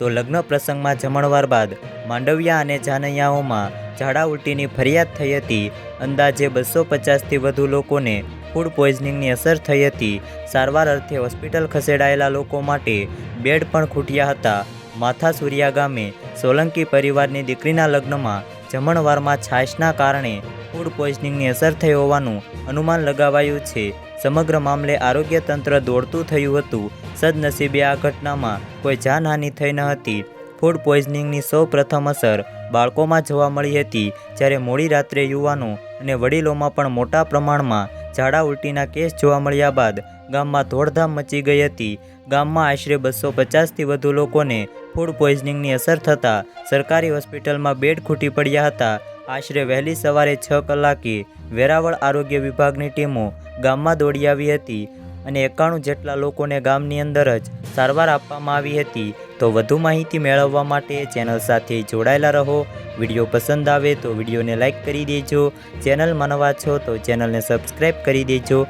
તો લગ્ન પ્રસંગમાં જમણવાર બાદ માંડવિયા અને જાનૈયાઓમાં ઝાડા ઉલટીની ફરિયાદ થઈ હતી. અંદાજે બસો પચાસથી વધુ લોકોને ફૂડ પોઈઝનિંગની અસર થઈ હતી. સારવાર અર્થે હોસ્પિટલ ખસેડાયેલા લોકો માટે બેડ પણ ખૂટ્યા હતા. માથા સૂર્યા ગામે સોલંકી પરિવારની દીકરીના લગ્નમાં જમણવારમાં છાશના કારણે ફૂડ પોઈઝનિંગની અસર થઈ હોવાનું અનુમાન લગાવાયું છે. સમગ્ર મામલે આરોગ્ય તંત્ર દોડતું થયું હતું. સદનસીબે આ ઘટનામાં કોઈ જાનહાનિ થઈ ન હતી. ફૂડ પોઈઝનિંગની સૌ પ્રથમ અસર બાળકોમાં જોવા મળી હતી, જ્યારે મોડી રાત્રે યુવાનો અને વડીલોમાં પણ મોટા પ્રમાણમાં ઝાડા ઉલટીના કેસ જોવા મળ્યા બાદ ગામમાં દોડધામ મચી ગઈ હતી. ગામમાં આશરે બસો પચાસથી વધુ લોકોને ફૂડ પોઈઝનિંગની અસર થતાં સરકારી હોસ્પિટલમાં બેડ ખૂટી પડ્યા હતા. આશરે વહેલી સવારે છ કલાકે વેરાવળ આરોગ્ય વિભાગની ટીમો ગામમાં દોડી આવી હતી અને એકાણું જેટલા લોકોને ગામની અંદર જ સારવાર આપવામાં આવી હતી. તો વધુ માહિતી મેળવવા માટે ચેનલ સાથે જોડાયેલા રહો. વીડિયો પસંદ આવે તો વિડીયોને લાઇક કરી દેજો. ચેનલ નવા છો તો ચેનલને સબસ્ક્રાઈબ કરી દેજો.